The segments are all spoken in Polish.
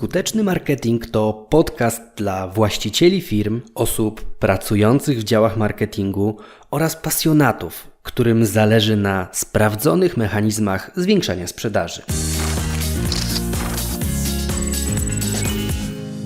Skuteczny marketing to podcast dla właścicieli firm, osób pracujących w działach marketingu oraz pasjonatów, którym zależy na sprawdzonych mechanizmach zwiększania sprzedaży.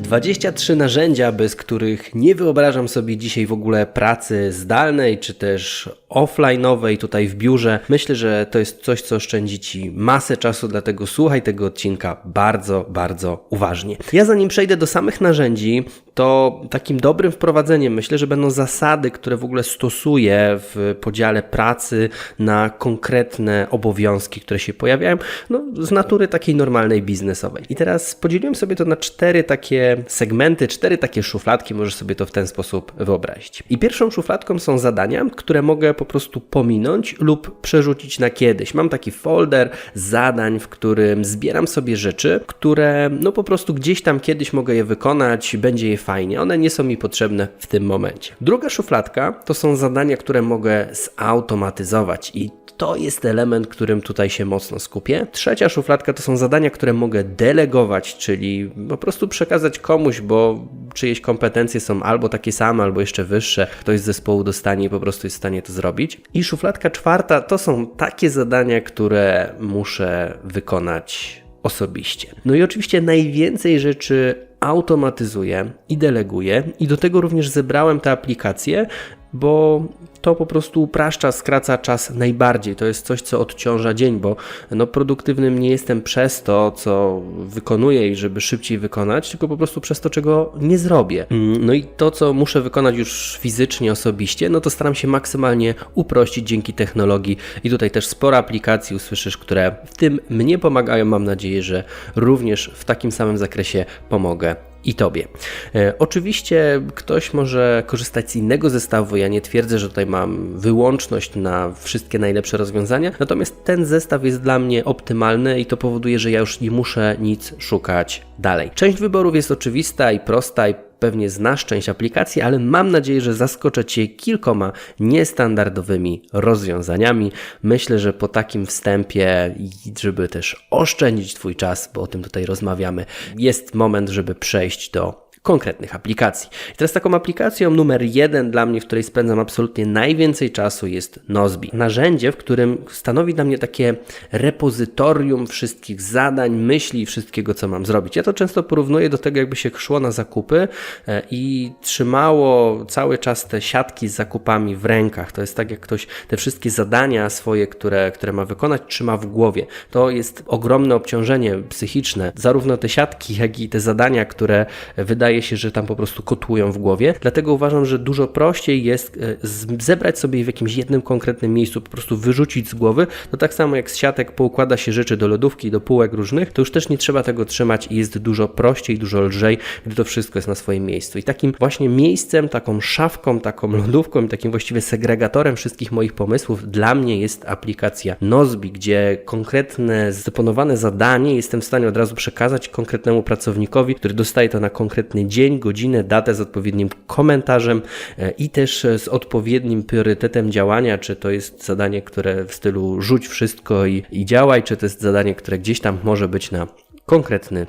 23 narzędzia, bez których nie wyobrażam sobie dzisiaj w ogóle pracy zdalnej czy też offline'owej tutaj w biurze. Myślę, że to jest coś, co oszczędzi Ci masę czasu, dlatego słuchaj tego odcinka bardzo, bardzo uważnie. Ja zanim przejdę do samych narzędzi, to takim dobrym wprowadzeniem myślę, że będą zasady, które w ogóle stosuję w podziale pracy na konkretne obowiązki, które się pojawiają, no, z natury takiej normalnej biznesowej. I teraz podzieliłem sobie to na cztery takie segmenty, cztery takie szufladki, możesz sobie to w ten sposób wyobrazić. I pierwszą szufladką są zadania, które mogę po prostu pominąć lub przerzucić na kiedyś. Mam taki folder zadań, w którym zbieram sobie rzeczy, które no po prostu gdzieś tam kiedyś mogę je wykonać, będzie je fajnie. One nie są mi potrzebne w tym momencie. Druga szufladka to są zadania, które mogę zautomatyzować i to jest element, którym tutaj się mocno skupię. Trzecia szufladka to są zadania, które mogę delegować, czyli po prostu przekazać komuś, bo czyjeś kompetencje są albo takie same, albo jeszcze wyższe. Ktoś z zespołu dostanie i po prostu jest w stanie to zrobić. I szufladka czwarta to są takie zadania, które muszę wykonać osobiście. No i oczywiście najwięcej rzeczy automatyzuję i deleguję, i do tego również zebrałem te aplikacje, bo to po prostu upraszcza, skraca czas najbardziej. To jest coś, co odciąża dzień, bo no, produktywnym nie jestem przez to, co wykonuję i żeby szybciej wykonać, tylko po prostu przez to, czego nie zrobię. No i to, co muszę wykonać już fizycznie, osobiście, no to staram się maksymalnie uprościć dzięki technologii i tutaj też sporo aplikacji usłyszysz, które w tym mnie pomagają. Mam nadzieję, że również w takim samym zakresie pomogę i Tobie. E, oczywiście ktoś może korzystać z innego zestawu. Ja nie twierdzę, że tutaj mam wyłączność na wszystkie najlepsze rozwiązania, natomiast ten zestaw jest dla mnie optymalny i to powoduje, że ja już nie muszę nic szukać dalej. Część wyborów jest oczywista i prosta i pewnie znasz część aplikacji, ale mam nadzieję, że zaskoczę Cię kilkoma niestandardowymi rozwiązaniami. Myślę, że po takim wstępie, żeby też oszczędzić Twój czas, bo o tym tutaj rozmawiamy, jest moment, żeby przejść do konkretnych aplikacji. I teraz taką aplikacją numer jeden dla mnie, w której spędzam absolutnie najwięcej czasu jest Nozbi. Narzędzie, w którym stanowi dla mnie takie repozytorium wszystkich zadań, myśli wszystkiego, co mam zrobić. Ja to często porównuję do tego, jakby się szło na zakupy e, i trzymało cały czas te siatki z zakupami w rękach. To jest tak, jak ktoś te wszystkie zadania swoje, które, które ma wykonać, trzyma w głowie. To jest ogromne obciążenie psychiczne. Zarówno te siatki, jak i te zadania, które wydaje wydaje się, że tam po prostu kotłują w głowie. Dlatego uważam, że dużo prościej jest e, zebrać sobie w jakimś jednym konkretnym miejscu, po prostu wyrzucić z głowy. To tak samo jak z siatek poukłada się rzeczy do lodówki, do półek różnych, to już też nie trzeba tego trzymać i jest dużo prościej, dużo lżej, gdy to wszystko jest na swoim miejscu. I takim właśnie miejscem, taką szafką, taką lodówką, takim właściwie segregatorem wszystkich moich pomysłów dla mnie jest aplikacja Nozbi, gdzie konkretne, zdeponowane zadanie jestem w stanie od razu przekazać konkretnemu pracownikowi, który dostaje to na konkretny dzień, godzinę, datę z odpowiednim komentarzem e, i też z odpowiednim priorytetem działania, czy to jest zadanie, które w stylu rzuć wszystko i, i działaj, czy to jest zadanie, które gdzieś tam może być na konkretny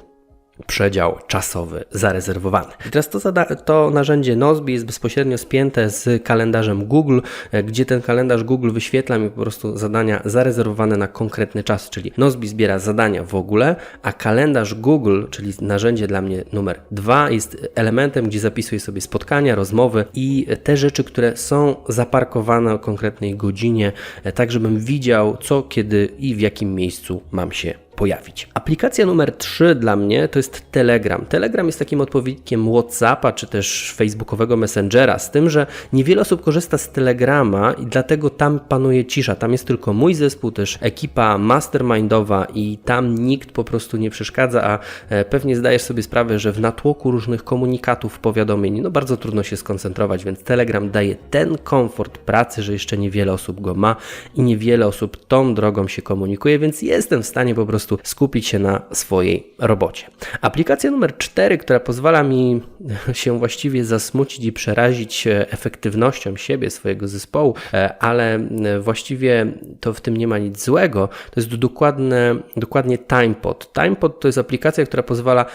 przedział czasowy zarezerwowany. I teraz to, to narzędzie Nozbi jest bezpośrednio spięte z kalendarzem Google, e, gdzie ten kalendarz Google wyświetla mi po prostu zadania zarezerwowane na konkretny czas, czyli Nozbi zbiera zadania w ogóle, a kalendarz Google, czyli narzędzie dla mnie numer dwa, jest elementem, gdzie zapisuję sobie spotkania, rozmowy i te rzeczy, które są zaparkowane o konkretnej godzinie, e, tak żebym widział co, kiedy i w jakim miejscu mam się pojawić. Aplikacja numer 3 dla mnie to jest Telegram. Telegram jest takim odpowiednikiem WhatsAppa czy też Facebookowego Messengera, z tym, że niewiele osób korzysta z Telegrama i dlatego tam panuje cisza. Tam jest tylko mój zespół, też ekipa mastermindowa i tam nikt po prostu nie przeszkadza, a e, pewnie zdajesz sobie sprawę, że w natłoku różnych komunikatów, powiadomień, no bardzo trudno się skoncentrować, więc Telegram daje ten komfort pracy, że jeszcze niewiele osób go ma i niewiele osób tą drogą się komunikuje, więc jestem w stanie po prostu prostu skupić się na swojej robocie. Aplikacja numer 4, która pozwala mi się właściwie zasmucić i przerazić efektywnością siebie, swojego zespołu, ale właściwie to w tym nie ma nic złego, to jest dokładne, dokładnie TimePod. TimePod to jest aplikacja, która pozwala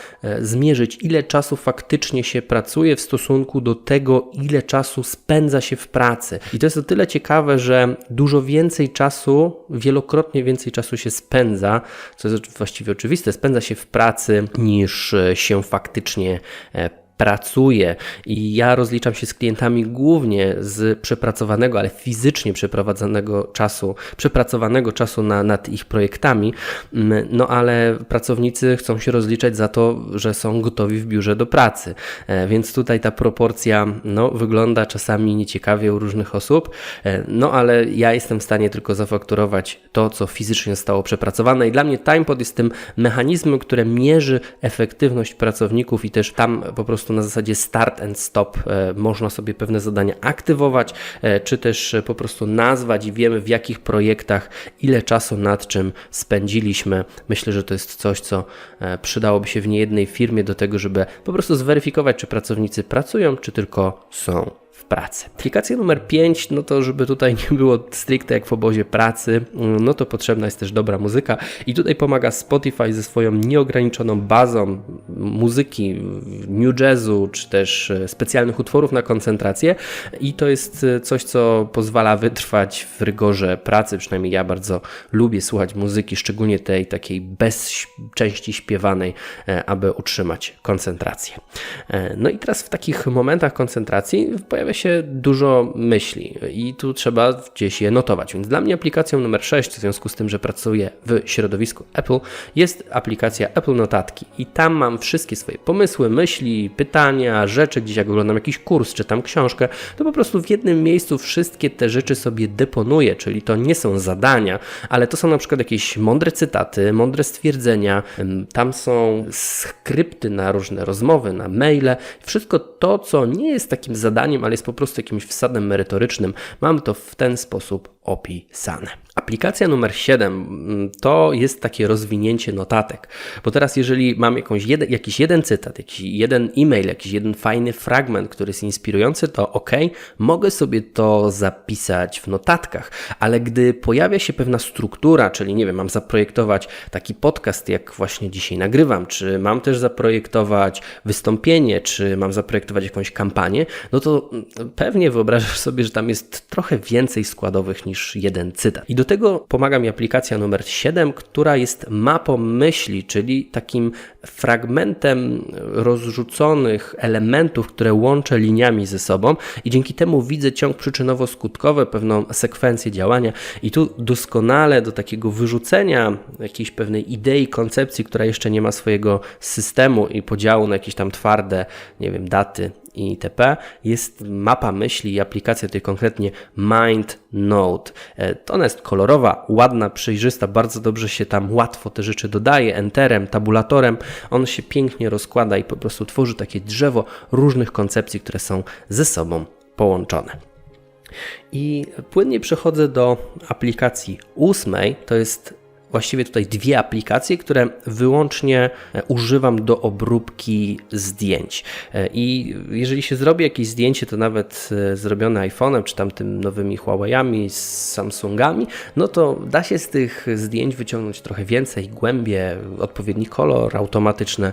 zmierzyć, ile czasu faktycznie się pracuje w stosunku do tego, ile czasu spędza się w pracy. I to jest o tyle ciekawe, że dużo więcej czasu, wielokrotnie więcej czasu się spędza, co jest właściwie oczywiste, spędza się w pracy niż się faktycznie e, pracuję i ja rozliczam się z klientami głównie z przepracowanego, ale fizycznie przeprowadzonego czasu, przepracowanego czasu na, nad ich projektami, mm, no ale pracownicy chcą się rozliczać za to, że są gotowi w biurze do pracy, e, więc tutaj ta proporcja no, wygląda czasami nieciekawie u różnych osób, e, no ale ja jestem w stanie tylko zafakturować to, co fizycznie zostało przepracowane. I dla mnie TimePod jest tym mechanizmem, które mierzy efektywność pracowników i też tam po prostu prostu na zasadzie start and stop e, można sobie pewne zadania aktywować, e, czy też e, po prostu nazwać i wiemy w jakich projektach ile czasu nad czym spędziliśmy. Myślę, że to jest coś, co przydałoby się w niejednej firmie do tego, żeby po prostu zweryfikować, czy pracownicy pracują, czy tylko są pracy. Aplikacja numer 5, no to żeby tutaj nie było stricte jak w obozie pracy, no to potrzebna jest też dobra muzyka i tutaj pomaga Spotify ze swoją nieograniczoną bazą muzyki, new jazzu, czy też e, specjalnych utworów na koncentrację i to jest e, coś, co pozwala wytrwać w rygorze pracy, przynajmniej ja bardzo lubię słuchać muzyki, szczególnie tej takiej bez części śpiewanej, e, aby utrzymać koncentrację. No i teraz w takich momentach koncentracji pojawia się się dużo myśli i tu trzeba gdzieś je notować. Więc dla mnie aplikacją numer 6, w związku z tym, że pracuję w środowisku Apple, jest aplikacja Apple Notatki. I tam mam wszystkie swoje pomysły, myśli, pytania, rzeczy, gdzieś jak oglądam jakiś kurs, czy tam książkę, to po prostu w jednym miejscu wszystkie te rzeczy sobie deponuję, czyli to nie są zadania, ale to są na przykład jakieś mądre cytaty, mądre stwierdzenia, tam są skrypty na różne rozmowy, na maile, wszystko to, co nie jest takim zadaniem, ale jest po prostu jakimś wsadem merytorycznym. Mam to w ten sposób opisane. Aplikacja numer 7 mm, to jest takie rozwinięcie notatek, bo teraz jeżeli mam jakąś jeden, jakiś jeden cytat, jakiś jeden e-mail, jakiś jeden fajny fragment, który jest inspirujący, to ok, mogę sobie to zapisać w notatkach, ale gdy pojawia się pewna struktura, czyli nie wiem, mam zaprojektować taki podcast, jak właśnie dzisiaj nagrywam, czy mam też zaprojektować wystąpienie, czy mam zaprojektować jakąś kampanię, no to mm, pewnie wyobrażasz sobie, że tam jest trochę więcej składowych niż jeden cytat. I do tego pomaga mi aplikacja numer 7, która jest mapą myśli, czyli takim fragmentem rozrzuconych elementów, które łączę liniami ze sobą. I dzięki temu widzę ciąg przyczynowo-skutkowy, pewną sekwencję działania. I tu doskonale do takiego wyrzucenia jakiejś pewnej idei, koncepcji, która jeszcze nie ma swojego systemu i podziału na jakieś tam twarde, nie wiem, daty itp. jest mapa myśli i aplikacja tutaj konkretnie MindNote. E, ona jest kolorowa, ładna, przejrzysta, bardzo dobrze się tam łatwo te rzeczy dodaje, enterem, tabulatorem. On się pięknie rozkłada i po prostu tworzy takie drzewo różnych koncepcji, które są ze sobą połączone. I płynnie przechodzę do aplikacji ósmej, to jest właściwie tutaj dwie aplikacje, które wyłącznie e, używam do obróbki zdjęć. E, I jeżeli się zrobi jakieś zdjęcie, to nawet e, zrobione iPhone'em, czy tam tym nowymi Huawei'ami, Samsungami, no to da się z tych zdjęć wyciągnąć trochę więcej, głębie, odpowiedni kolor, automatyczne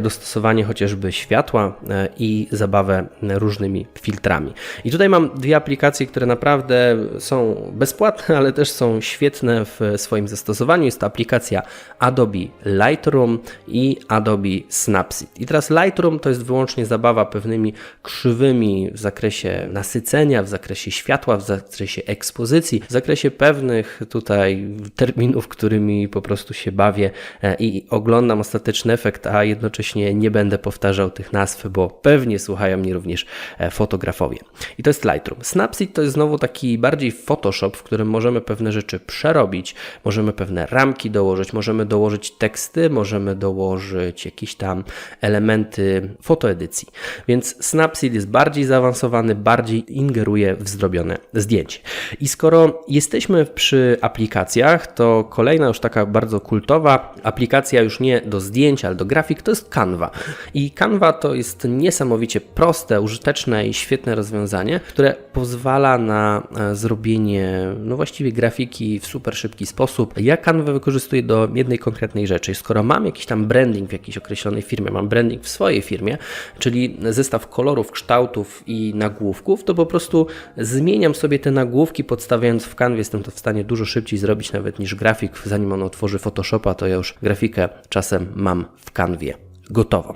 dostosowanie chociażby światła i zabawę różnymi filtrami. I tutaj mam dwie aplikacje, które naprawdę są bezpłatne, ale też są świetne w swoim zastosowaniu jest to aplikacja Adobe Lightroom i Adobe Snapseed. I teraz Lightroom to jest wyłącznie zabawa pewnymi krzywymi w zakresie nasycenia, w zakresie światła, w zakresie ekspozycji, w zakresie pewnych tutaj terminów, którymi po prostu się bawię e, i oglądam ostateczny efekt, a jednocześnie nie będę powtarzał tych nazw, bo pewnie słuchają mnie również e, fotografowie. I to jest Lightroom. Snapseed to jest znowu taki bardziej Photoshop, w którym możemy pewne rzeczy przerobić, możemy pewne ramki dołożyć, możemy dołożyć teksty, możemy dołożyć jakieś tam elementy fotoedycji. Więc Snapseed jest bardziej zaawansowany, bardziej ingeruje w zrobione zdjęcie. I skoro jesteśmy przy aplikacjach, to kolejna już taka bardzo kultowa aplikacja już nie do zdjęć, ale do grafik to jest Canva. I Canva to jest niesamowicie proste, użyteczne i świetne rozwiązanie, które pozwala na e, zrobienie no właściwie grafiki w super szybki sposób. Ja Canva wykorzystuję do jednej konkretnej rzeczy. Skoro mam jakiś tam branding w jakiejś określonej firmie, mam branding w swojej firmie, czyli zestaw kolorów, kształtów i nagłówków, to po prostu zmieniam sobie te nagłówki, podstawiając w Canwie. Jestem to w stanie dużo szybciej zrobić nawet niż grafik. Zanim on otworzy Photoshopa, to ja już grafikę czasem mam w Canwie gotową.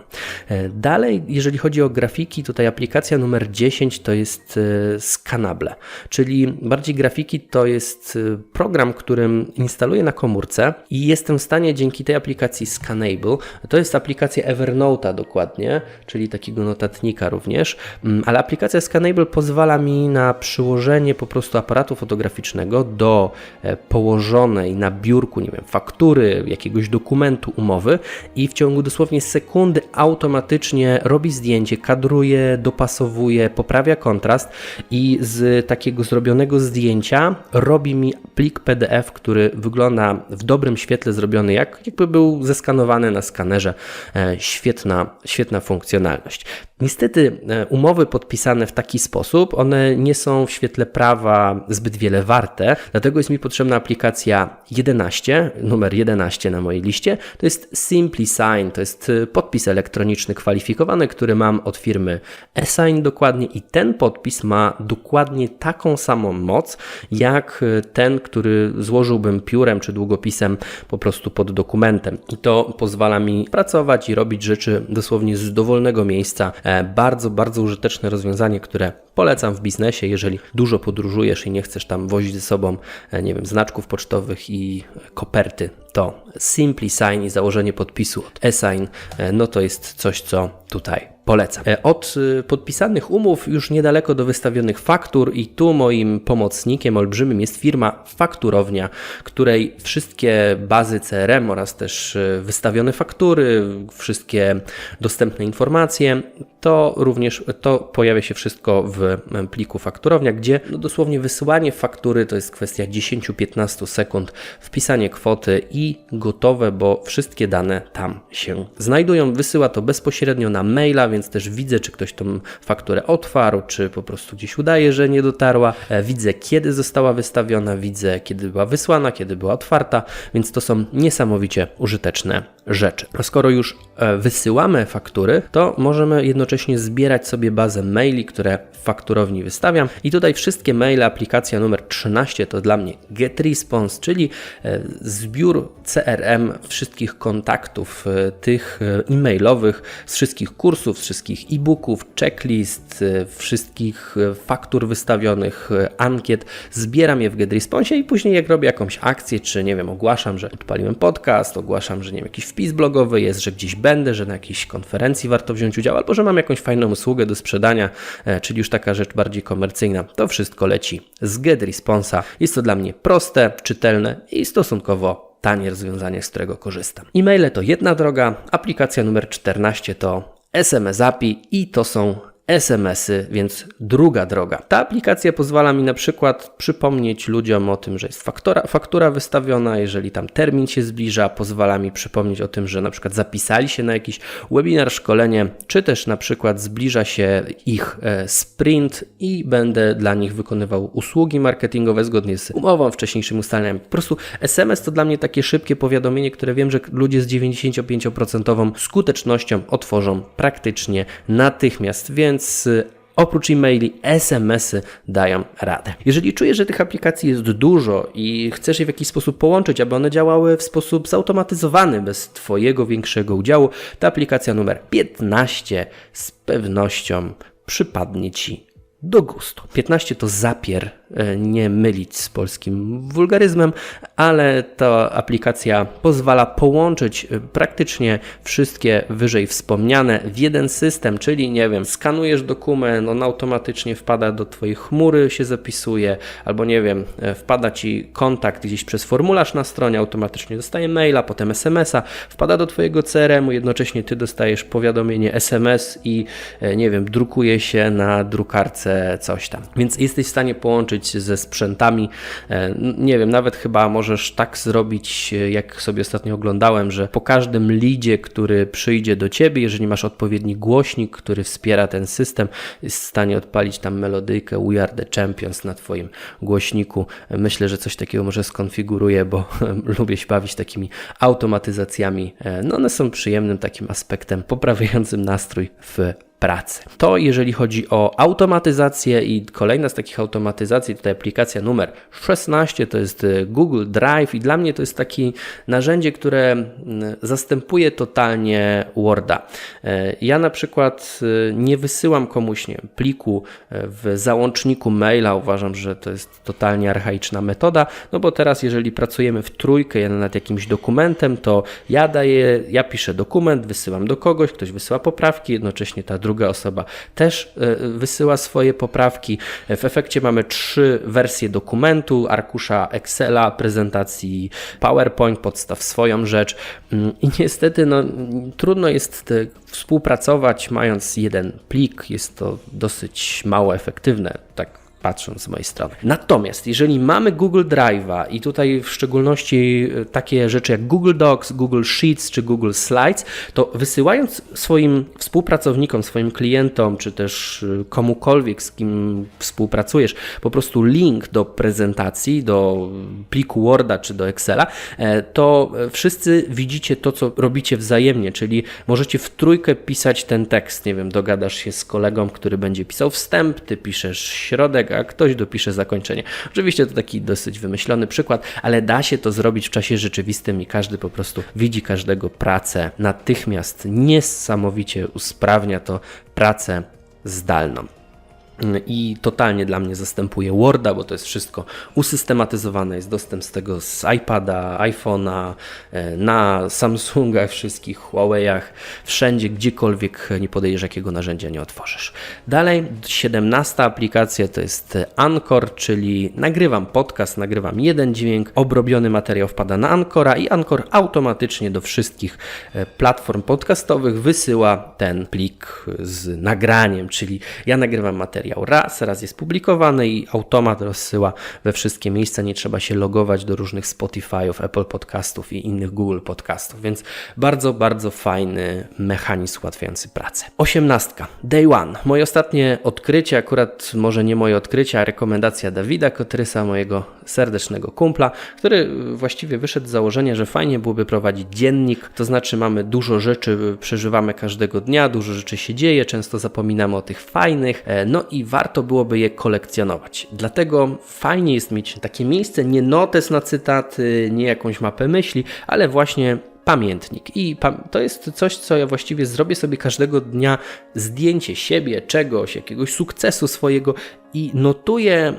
E, Dalej, jeżeli chodzi o grafiki, tutaj aplikacja numer 10 to jest e, Scanable, czyli bardziej grafiki to jest e, program, którym instaluję na komórce i jestem w stanie dzięki tej aplikacji Scanable, to jest aplikacja Evernote'a dokładnie, czyli takiego notatnika również, mm, ale aplikacja Scanable pozwala mi na przyłożenie po prostu aparatu fotograficznego do położonej na biurku, nie wiem, faktury, jakiegoś dokumentu, umowy i w ciągu dosłownie sekundy automatycznie robi zdjęcie, kadruje, dopasowuje, poprawia kontrast i z takiego zrobionego zdjęcia robi mi plik PDF, który wygląda w dobrym świetle zrobiony, jak jakby był zeskanowany na skanerze. E, Świetna, świetna funkcjonalność. Niestety e, umowy podpisane w taki sposób, one nie są w świetle prawa zbyt wiele warte, dlatego jest mi potrzebna aplikacja 11, numer 11 na mojej liście, to jest Simply Sign, to jest e, podpis elektroniczny kwalifikowany, który mam od firmy eSign dokładnie i ten podpis ma dokładnie taką samą moc, jak e, ten, który złożyłbym piórem czy długopisem po prostu pod dokumentem. I to pozwala mi pracować i robić rzeczy dosłownie z dowolnego miejsca, E, Bardzo, bardzo użyteczne rozwiązanie, które polecam w biznesie, jeżeli dużo podróżujesz i nie chcesz tam wozić ze sobą, e, nie wiem, znaczków pocztowych i koperty, to Simply Sign i założenie podpisu od eSign, e, no to jest coś, co tutaj polecam. E, Od y, podpisanych umów już niedaleko do wystawionych faktur i tu moim pomocnikiem olbrzymim jest firma Fakturownia, której wszystkie bazy CRM oraz też y, wystawione faktury, wszystkie dostępne informacje, to również to pojawia się wszystko w em, pliku Fakturownia, gdzie no dosłownie wysyłanie faktury to jest kwestia 10-15 sekund, wpisanie kwoty i gotowe, bo wszystkie dane tam się znajdują. Wysyła to bezpośrednio na maila, więc też widzę, czy ktoś tą fakturę otwarł, czy po prostu gdzieś udaje, że nie dotarła. E, Widzę, kiedy została wystawiona, widzę, kiedy była wysłana, kiedy była otwarta, więc to są niesamowicie użyteczne rzeczy. A skoro już e, wysyłamy faktury, to możemy jednocześnie zbierać sobie bazę maili, które w fakturowni wystawiam. I tutaj wszystkie maile, aplikacja numer 13 to dla mnie GetResponse, czyli e, zbiór CRM wszystkich kontaktów tych e-mailowych z wszystkich kursów, z wszystkich e-booków, checklist, e, wszystkich e, faktur wystawionych, e, ankiet. Zbieram je w GetResponse i później jak robię jakąś akcję, czy nie wiem, ogłaszam, że odpaliłem podcast, ogłaszam, że nie wiem, jakiś wpis blogowy jest, że gdzieś będę, że na jakiejś konferencji warto wziąć udział, albo że mam jakąś fajną usługę do sprzedania, czyli już taka rzecz bardziej komercyjna. To wszystko leci z GetResponsa. Jest to dla mnie proste, czytelne i stosunkowo tanie rozwiązanie, z którego korzystam. E-maile to jedna droga, aplikacja numer 14 to SMS API i. To są SMS-y, więc druga droga. Ta aplikacja pozwala mi na przykład przypomnieć ludziom o tym, że jest faktura, faktura wystawiona, jeżeli tam termin się zbliża, pozwala mi przypomnieć o tym, że na przykład zapisali się na jakiś webinar, szkolenie, czy też na przykład zbliża się ich e, sprint i będę dla nich wykonywał usługi marketingowe zgodnie z umową, wcześniejszym ustaleniem. Po prostu SMS to dla mnie takie szybkie powiadomienie, które wiem, że ludzie z 95% skutecznością otworzą praktycznie natychmiast, więc y, Oprócz e-maili, SMS-y dają radę. Jeżeli czujesz, że tych aplikacji jest dużo i chcesz je w jakiś sposób połączyć, aby one działały w sposób zautomatyzowany, bez Twojego większego udziału, to aplikacja numer 15 z pewnością przypadnie Ci do gustu. 15 to Zapier nie mylić z polskim wulgaryzmem, ale ta aplikacja pozwala połączyć e, praktycznie wszystkie wyżej wspomniane w jeden system, czyli nie wiem, skanujesz dokument, on automatycznie wpada do Twojej chmury, się zapisuje, albo nie wiem, e, wpada Ci kontakt gdzieś przez formularz na stronie, automatycznie dostaje maila, potem SMS-a, wpada do Twojego CRM-u, jednocześnie Ty dostajesz powiadomienie SMS i nie wiem, drukuje się na drukarce coś tam. Więc jesteś w stanie połączyć ze sprzętami. E, nie wiem, nawet chyba możesz tak zrobić, e, jak sobie ostatnio oglądałem, że po każdym lidzie, który przyjdzie do ciebie, jeżeli masz odpowiedni głośnik, który wspiera ten system, jest w stanie odpalić tam melodyjkę We Are the Champions na twoim głośniku. Myślę, że coś takiego może skonfiguruję, bo lubię się bawić takimi automatyzacjami. E, no one są przyjemnym takim aspektem poprawiającym nastrój w pracy. To jeżeli chodzi o automatyzację i kolejna z takich automatyzacji, tutaj aplikacja numer 16 to jest e, Google Drive i dla mnie to jest takie narzędzie, które zastępuje totalnie Worda. E, ja na przykład e, nie wysyłam komuś nie, pliku w załączniku maila, uważam, że to jest totalnie archaiczna metoda, no bo teraz jeżeli pracujemy w trójkę nad jakimś dokumentem, to ja daję, ja piszę dokument, wysyłam do kogoś, ktoś wysyła poprawki, jednocześnie ta druga osoba też e, wysyła swoje poprawki. W efekcie mamy trzy wersje dokumentu, arkusza Excela, prezentacji PowerPoint, podstaw swoją rzecz mm, i niestety no, trudno jest współpracować mając jeden plik, jest to dosyć mało efektywne, tak patrząc z mojej strony. Natomiast jeżeli mamy Google Drive'a i tutaj w szczególności e, takie rzeczy jak Google Docs, Google Sheets czy Google Slides, to wysyłając swoim współpracownikom, swoim klientom czy też e, komukolwiek, z kim współpracujesz, po prostu link do prezentacji, do pliku Worda czy do Excela, e, to wszyscy widzicie to, co robicie wzajemnie, czyli możecie w trójkę pisać ten tekst, nie wiem, dogadasz się z kolegą, który będzie pisał wstęp, ty piszesz środek, a ktoś dopisze zakończenie. Oczywiście to taki dosyć wymyślony przykład, ale da się to zrobić w czasie rzeczywistym i każdy po prostu widzi każdego pracę natychmiast. Niesamowicie usprawnia to pracę zdalną i totalnie dla mnie zastępuje Worda, bo to jest wszystko usystematyzowane, jest dostęp z tego z iPada, iPhone'a, e, na Samsungach, wszystkich Huawei'ach, wszędzie, gdziekolwiek nie podejdziesz, jakiego narzędzia nie otworzysz. Dalej, 17 aplikacja to jest Anchor, czyli nagrywam podcast, nagrywam jeden dźwięk, obrobiony materiał wpada na Anchora i Anchor automatycznie do wszystkich e, platform podcastowych wysyła ten plik z nagraniem, czyli ja nagrywam materiał materiał raz, raz jest publikowany i automat rozsyła we wszystkie miejsca. Nie trzeba się logować do różnych Spotify'ów, Apple Podcastów i innych Google Podcastów, więc bardzo, bardzo fajny mechanizm ułatwiający pracę. Osiemnastka. Day One. Moje ostatnie odkrycie, akurat może nie moje odkrycie, a rekomendacja Dawida Kotrysa, mojego serdecznego kumpla, który właściwie wyszedł z założenia, że fajnie byłoby prowadzić dziennik, to znaczy mamy dużo rzeczy, przeżywamy każdego dnia, dużo rzeczy się dzieje, często zapominamy o tych fajnych, e, no i i warto byłoby je kolekcjonować. Dlatego fajnie jest mieć takie miejsce, nie notes na cytaty, nie jakąś mapę myśli, ale właśnie pamiętnik. I to jest coś, co ja właściwie zrobię sobie każdego dnia zdjęcie siebie, czegoś, jakiegoś sukcesu swojego i notuję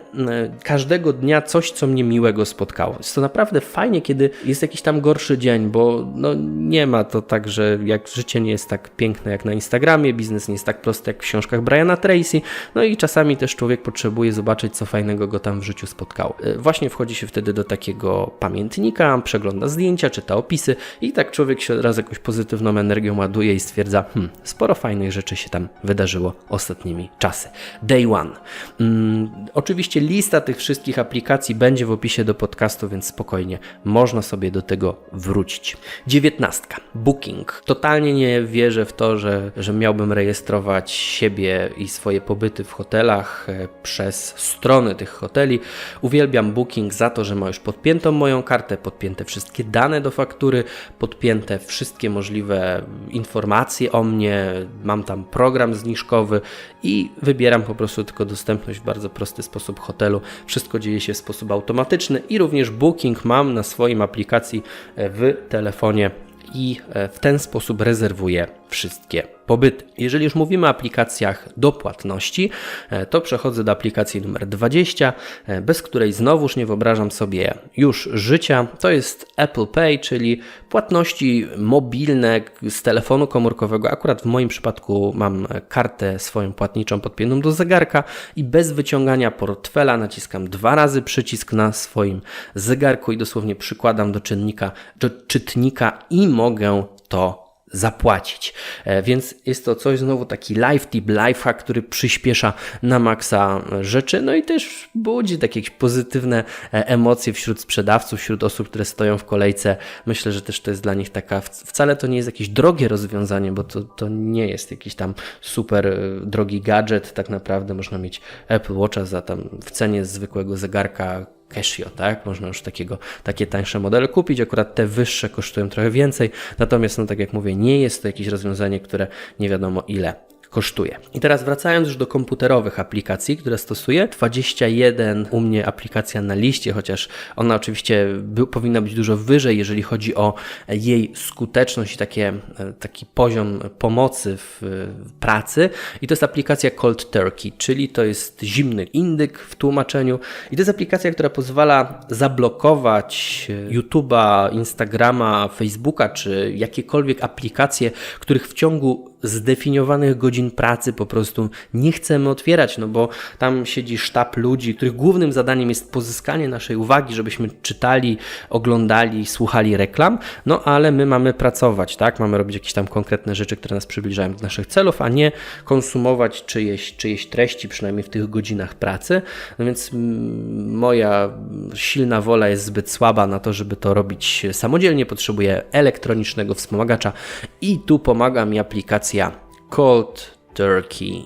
każdego dnia coś, co mnie miłego spotkało. Jest to naprawdę fajnie, kiedy jest jakiś tam gorszy dzień, bo no, nie ma to tak, że jak życie nie jest tak piękne jak na Instagramie, biznes nie jest tak prosty jak w książkach Briana Tracy, no i czasami też człowiek potrzebuje zobaczyć, co fajnego go tam w życiu spotkało. E, właśnie wchodzi się wtedy do takiego pamiętnika, przegląda zdjęcia, czyta opisy i tak człowiek się raz jakąś pozytywną energią ładuje i stwierdza, hmm, sporo fajnych rzeczy się tam wydarzyło ostatnimi czasy. Day one. Hmm, oczywiście lista tych wszystkich aplikacji będzie w opisie do podcastu, więc spokojnie można sobie do tego wrócić. Dziewiętnastka. Booking. Totalnie nie wierzę w to, że, że miałbym rejestrować siebie i swoje pobyty w hotelach e, przez strony tych hoteli. Uwielbiam Booking za to, że ma już podpiętą moją kartę, podpięte wszystkie dane do faktury, podpięte wszystkie możliwe informacje o mnie, mam tam program zniżkowy i wybieram po prostu tylko dostępność w bardzo prosty sposób hotelu. Wszystko dzieje się w sposób automatyczny i również Booking mam na swoim aplikacji e, w telefonie i e, w ten sposób rezerwuję wszystkie pobyty. Jeżeli już mówimy o aplikacjach do płatności, e, to przechodzę do aplikacji numer 20, e, bez której znowuż nie wyobrażam sobie już życia. To jest Apple Pay, czyli płatności mobilne z telefonu komórkowego. Akurat w moim przypadku mam kartę swoją płatniczą podpiętą do zegarka i bez wyciągania portfela naciskam dwa razy przycisk na swoim zegarku i dosłownie przykładam do czynnika, do czytnika i mogę to zapłacić. E, więc jest to coś znowu taki live tip, life hack, który przyspiesza na maksa rzeczy, no i też budzi takie pozytywne e, emocje wśród sprzedawców, wśród osób, które stoją w kolejce. Myślę, że też to jest dla nich taka, wcale to nie jest jakieś drogie rozwiązanie, bo to, to nie jest jakiś tam super e, drogi gadżet, tak naprawdę można mieć Apple Watcha za tam w cenie zwykłego zegarka Casio, tak? Można już takiego, takie tańsze modele kupić, akurat te wyższe kosztują trochę więcej, natomiast, no tak jak mówię, nie jest to jakieś rozwiązanie, które nie wiadomo ile kosztuje. I teraz wracając już do komputerowych aplikacji, które stosuję, 21 u mnie aplikacja na liście, chociaż ona oczywiście by, powinna być dużo wyżej, jeżeli chodzi o jej skuteczność i takie, e, taki poziom pomocy w, w pracy. I to jest aplikacja Cold Turkey, czyli to jest zimny indyk w tłumaczeniu. I to jest aplikacja, która pozwala zablokować e, YouTube'a, Instagrama, Facebooka czy jakiekolwiek aplikacje, których w ciągu zdefiniowanych godzin pracy po prostu nie chcemy otwierać, no bo tam siedzi sztab ludzi, których głównym zadaniem jest pozyskanie naszej uwagi, żebyśmy czytali, oglądali, słuchali reklam, no ale my mamy pracować, tak? Mamy robić jakieś tam konkretne rzeczy, które nas przybliżają do naszych celów, a nie konsumować czyjeś, czyjeś treści, przynajmniej w tych godzinach pracy. No więc mm, moja silna wola jest zbyt słaba na to, żeby to robić samodzielnie. Potrzebuję elektronicznego wspomagacza i tu pomaga mi aplikacja aplikacja Cold Turkey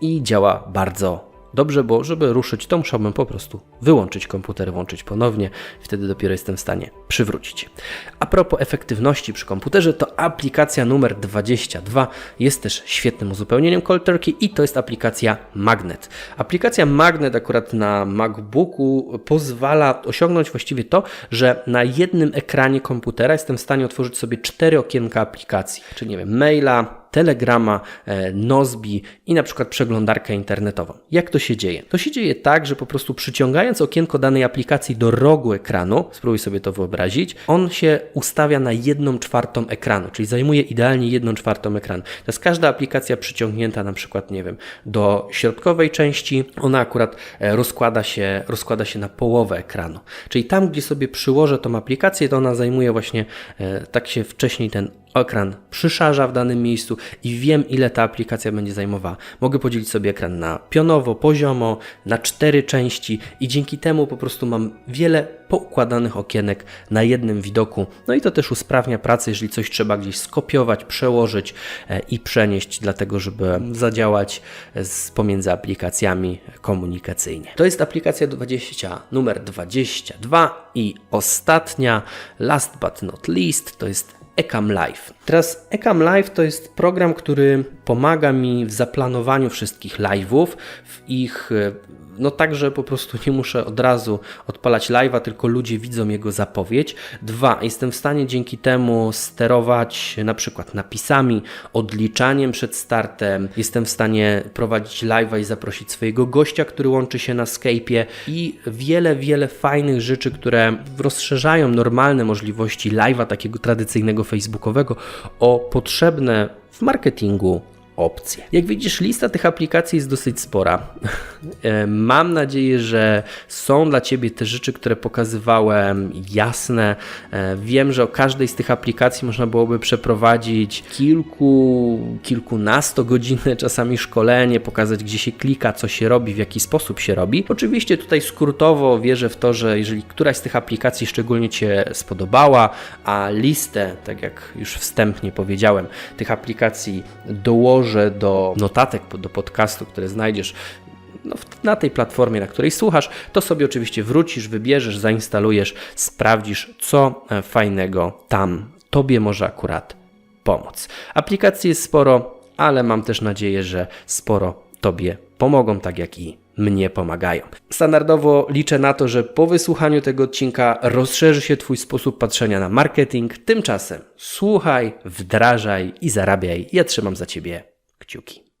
i działa bardzo dobrze, bo żeby ruszyć, to musiałbym po prostu wyłączyć komputer, włączyć ponownie, wtedy dopiero jestem w stanie przywrócić. A propos efektywności przy komputerze, to aplikacja numer 22 jest też świetnym uzupełnieniem Cold Turkey i to jest aplikacja Magnet. Aplikacja Magnet akurat na MacBooku pozwala osiągnąć właściwie to, że na jednym ekranie komputera jestem w stanie otworzyć sobie cztery okienka aplikacji, czyli nie wiem, maila, Telegrama, e, Nozbi i na przykład przeglądarkę internetową. Jak to się dzieje? To się dzieje tak, że po prostu przyciągając okienko danej aplikacji do rogu ekranu, spróbuj sobie to wyobrazić, on się ustawia na jedną czwartą ekranu, czyli zajmuje idealnie jedną czwartą ekranu. To jest każda aplikacja przyciągnięta na przykład, nie wiem, do środkowej części, ona akurat e, rozkłada się, rozkłada się na połowę ekranu. Czyli tam, gdzie sobie przyłożę tą aplikację, to ona zajmuje właśnie, e, tak się wcześniej ten ekran przyszarza w danym miejscu i wiem, ile ta aplikacja będzie zajmowała. Mogę podzielić sobie ekran na pionowo, poziomo, na cztery części i dzięki temu po prostu mam wiele poukładanych okienek na jednym widoku. No i to też usprawnia pracę, jeżeli coś trzeba gdzieś skopiować, przełożyć e, i przenieść, dlatego żeby zadziałać z, pomiędzy aplikacjami komunikacyjnie. To jest aplikacja 20, numer 22 i ostatnia, last but not least, to jest Ecam Live. Teraz Ecam Live to jest program, który pomaga mi w zaplanowaniu wszystkich live'ów, w ich no tak, że po prostu nie muszę od razu odpalać live'a, tylko ludzie widzą jego zapowiedź. Dwa, jestem w stanie dzięki temu sterować na przykład napisami, odliczaniem przed startem. Jestem w stanie prowadzić live'a i zaprosić swojego gościa, który łączy się na Skype'ie i wiele, wiele fajnych rzeczy, które rozszerzają normalne możliwości live'a takiego tradycyjnego facebookowego o potrzebne marketingu opcje. Jak widzisz, lista tych aplikacji jest dosyć spora. E, mam nadzieję, że są dla Ciebie te rzeczy, które pokazywałem jasne. E, wiem, że o każdej z tych aplikacji można byłoby przeprowadzić kilku, kilkunasto godzinne czasami szkolenie, pokazać gdzie się klika, co się robi, w jaki sposób się robi. Oczywiście tutaj skrótowo wierzę w to, że jeżeli któraś z tych aplikacji szczególnie Cię spodobała, a listę, tak jak już wstępnie powiedziałem, tych aplikacji dołożę dołożę do notatek, do podcastu, które znajdziesz no, na tej platformie, na której słuchasz, to sobie oczywiście wrócisz, wybierzesz, zainstalujesz, sprawdzisz, co e, fajnego tam Tobie może akurat pomóc. Aplikacji jest sporo, ale mam też nadzieję, że sporo Tobie pomogą, tak jak i mnie pomagają. Standardowo liczę na to, że po wysłuchaniu tego odcinka rozszerzy się Twój sposób patrzenia na marketing. Tymczasem słuchaj, wdrażaj i zarabiaj. Ja trzymam za Ciebie kciuki.